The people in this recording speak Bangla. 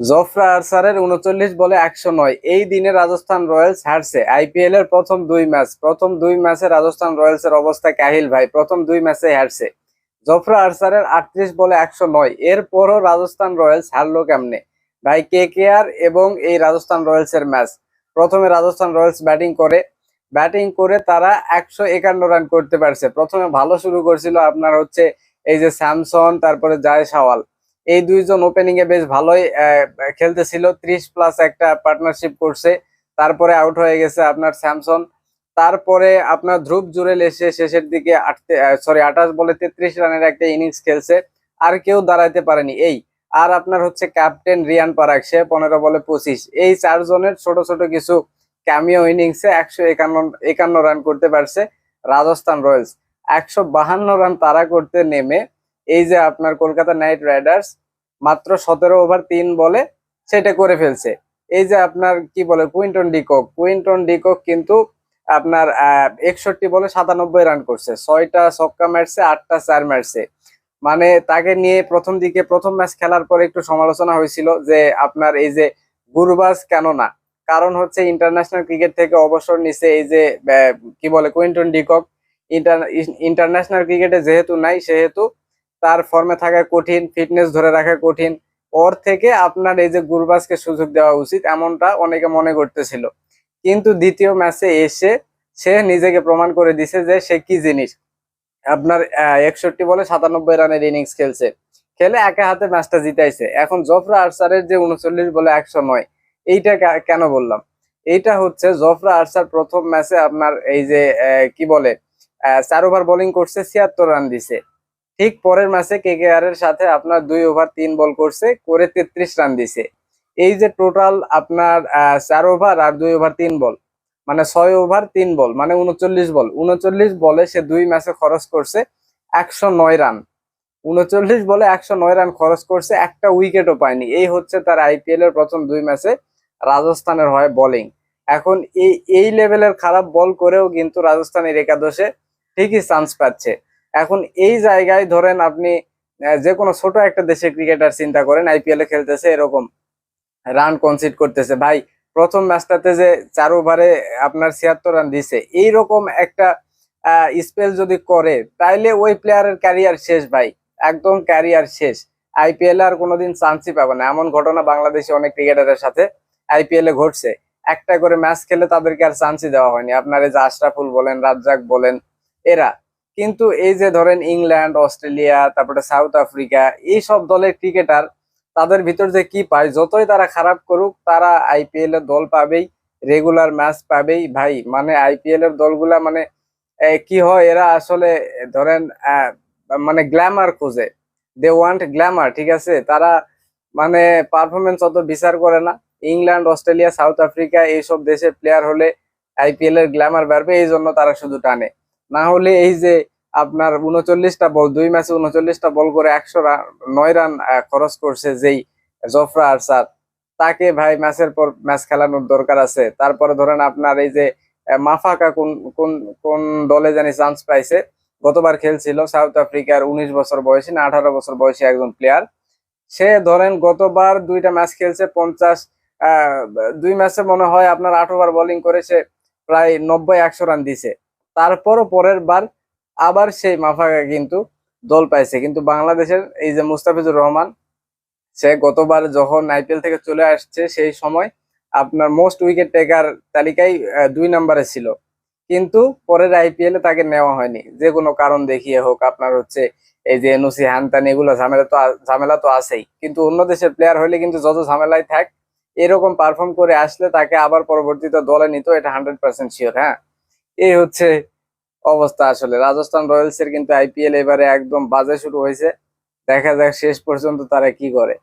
জফরা আরসারের উনচল্লিশ বলে একশো নয়। এই দিনে রাজস্থান রয়্যালস হারছে। আইপিএল এর প্রথম দুই ম্যাচ। প্রথম দুই ম্যাচে রাজস্থান রয়্যালস এর অবস্থা কাহিল ভাই। প্রথম দুই ম্যাচে হারছে। জফরা আরসারের আটত্রিশ বলে একশো নয়। এরপরও রাজস্থান রয়্যালস হারলো কেমনে? ভাই, কে কে আর এবং এই রাজস্থান রয়্যালস এর ম্যাচ? প্রথমে রাজস্থান রয়্যালস ব্যাটিং করে। ব্যাটিং করে তারা একশো একান্ন রান করতে পারছে। প্রথমে ভালো শুরু করছিল আপনার হচ্ছে এই যে স্যামসন, তারপরে জয় সাওয়াল। এই দুইজন ওপেনিং এ বেশ ভালোই খেলতেছিল। ত্রিশ প্লাস একটা পার্টনারশিপ করছে। তারপরে আউট হয়ে গেছে আপনার স্যামসন তারপরে আপনার ধ্রুব জুরেল এসে শেষের দিকে আটতে সরি আঠাশ বলে তেত্রিশ রানের একটা ইনিংস খেলছে। আর কেউ দাঁড়াইতে পারেনি। এই, আর আপনার হচ্ছে ক্যাপ্টেন রিয়ান পারাক সে পনেরো বলে পঁচিশ। এই চারজনের ছোট ছোট কিছু ক্যামিও ইনিংসে একশো একান্ন একান্ন রান করতে পারছে রাজস্থান রয়্যালস। একশো বাহান্ন রান তারা করতে নেমে এই যে আপনার কলকাতা নাইট রাইডার্স মাত্র সতেরো ওভার তিন বলে সেটা করে ফেলছে। এই যে আপনার কি বলে কুইন্টন ডিকক কুইন্টন ডিকক কিন্তু আপনার একষট্টি বলে সাতানব্বই রান করছে। ছয়টা ছক্কা মারছে, আটটা চার মারছে। মানে তাকে নিয়ে প্রথম দিকে প্রথম ম্যাচ খেলার পরে একটু সমালোচনা হয়েছিল যে আপনার এই যে গুরুবাজ কেন না? কারণ হচ্ছে ইন্টারন্যাশনাল ক্রিকেট থেকে অবসর নিছে এই যে কি বলে কুইন্টন ডিকক ইন্টারন্যাশনাল ক্রিকেটে যেহেতু নাই, সেহেতু তার ফর্মে থাকা কঠিন ফিটনেস ধরে রাখা কঠিন, ওর থেকে আপনার এই যে গুরবাজকে সুযোগ দেওয়া উচিত এমনটা অনেকে মনে করতেছিল। কিন্তু দ্বিতীয় ম্যাচে এসে সে নিজেকে প্রমাণ করে দিছে যে সে কি জিনিস। আপনার একষট্টি বলে সাতানব্বই রানের ইনিংস খেলছে। খেলে একা হাতে ম্যাচটা জিতাইছে। এখন জফরা আরসারের যে উনচল্লিশ বলে একশো নয়, এইটা কেন বললাম? এইটা হচ্ছে জফরা আরসার প্রথম ম্যাচে আপনার এই যে কি বলে চার ওভার বোলিং করছে, ছিয়াত্তর রান দিছে। ঠিক পরের ম্যাচে কেকেআর এর সাথে আপনার দুই ওভার তিন বল করছে, করে তেত্রিশ রান দিছে। এই যে টোটাল আপনার চার ওভার আর দুই ওভার তিন বল মানে ছয় ওভার তিন বল মানে উনচল্লিশ বল উনচল্লিশ বলে সে দুই ম্যাচে খরচ করছে একশো নয় রান উনচল্লিশ বলে একশো নয় রান খরচ করছে, একটা উইকেটও পায়নি। এই হচ্ছে তার আইপিএল এর প্রথম দুই ম্যাচে রাজস্থানের হয় বোলিং এখন এই এই লেভেলের খারাপ বল করেও কিন্তু রাজস্থানের একাদশে ঠিকই চান্স পাচ্ছে। এখন এই জায়গায় ধরেন আপনি যে কোনো ছোট একটা দেশের ক্রিকেটার চিন্তা করেন আইপিএল এ খেলতেছে এরকম রান কনসিড করতেছে। ভাই, প্রথম ম্যাচটাতে যে চার ওভারে আপনার ছিয়াত্তর রান দিছে, এইরকম একটা স্পেল যদি করে, তাইলে ওই প্লেয়ারের ক্যারিয়ার শেষ ভাই, একদম ক্যারিয়ার শেষ। আইপিএল আর কোনোদিন চান্সই পাবে না। এমন ঘটনা বাংলাদেশে অনেক ক্রিকেটারের সাথে আইপিএল এ ঘটছে। একটা করে ম্যাচ খেলে তাদেরকে আর চান্সই দেওয়া হয়নি। আপনার এই যে আশরাফুল বলেন, রাজ্জাক বলেন, এরা কিন্তু এই যে ধরেন ইংল্যান্ড, অস্ট্রেলিয়া, তারপরে সাউথ আফ্রিকা এই সব দলের ক্রিকেটার, তাদের ভিতর যে কি পায়, যতই তারা খারাপ করুক, তারা আইপিএল এর দল পাবেই রেগুলার ম্যাচ পাবেই। ভাই মানে আইপিএল এর দলগুলা মানে কি হয়, এরা আসলে ধরেন মানে গ্ল্যামার খোঁজে। দে ওয়ান্ট গ্ল্যামার ঠিক আছে? তারা মানে পারফরমেন্স অত বিচার করে না। ইংল্যান্ড, অস্ট্রেলিয়া, সাউথ আফ্রিকা, এইসব দেশের প্লেয়ার হলে আইপিএল এর গ্ল্যামার বাড়বে এই জন্য তারা শুধু টানে। না হলে এই যে আপনার উনচল্লিশটা বল, দুই ম্যাচে উনচল্লিশটা বল করে একশো রান নয় রান খরচ করছে যেই জফরা আরসার তাকে ভাই ম্যাচের পর ম্যাচ খেলানোর দরকার আছে। তারপরে ধরেন আপনার এই যে মাফাকা কোন কোন কোন দলে জানি চান্স পাইছে। গতবার খেলছিল সাউথ আফ্রিকার উনিশ বছর বয়সী না আঠারো বছর বয়সী একজন প্লেয়ার সে ধরেন গতবার দুইটা ম্যাচ খেলছে পঞ্চাশ দুই ম্যাচে মনে হয় আপনার আট ওভার বোলিং করেছে প্রায় নব্বই, একশো রান দিছে। তারপরও পরের বার আবার সেই মাফাকা কিন্তু দল পাইছে। কিন্তু বাংলাদেশের এই যে মুস্তাফিজুর রহমান, সে গতবার যখন আইপিএল থেকে চলে আসছে, সেই সময় আপনার মোস্ট উইকেট টেকার তালিকায় দুই নম্বরে ছিল। কিন্তু পরের আইপিএল এ তাকে নেওয়া হয়নি। যে কোনো কারণ দেখিয়ে হোক, আপনার হচ্ছে এই যে এনওসি হ্যানত্যান এগুলো ঝামেলা তো ঝামেলা তো আছেই। কিন্তু অন্য দেশের প্লেয়ার হলে কিন্তু যত ঝামেলায় থাক, এরকম পারফর্ম করে আসলে তাকে আবার পরবর্তীতে দলে নিত এটা হান্ড্রেড পার্সেন্ট শিওর হ্যাঁ? এই হচ্ছে অবস্থা আসলে। রাজস্থান রয়্যালস এর কিন্তু আইপিএল এবারে একদম বাজে শুরু হয়েছে। দেখা যাক শেষ পর্যন্ত তারা কি করে।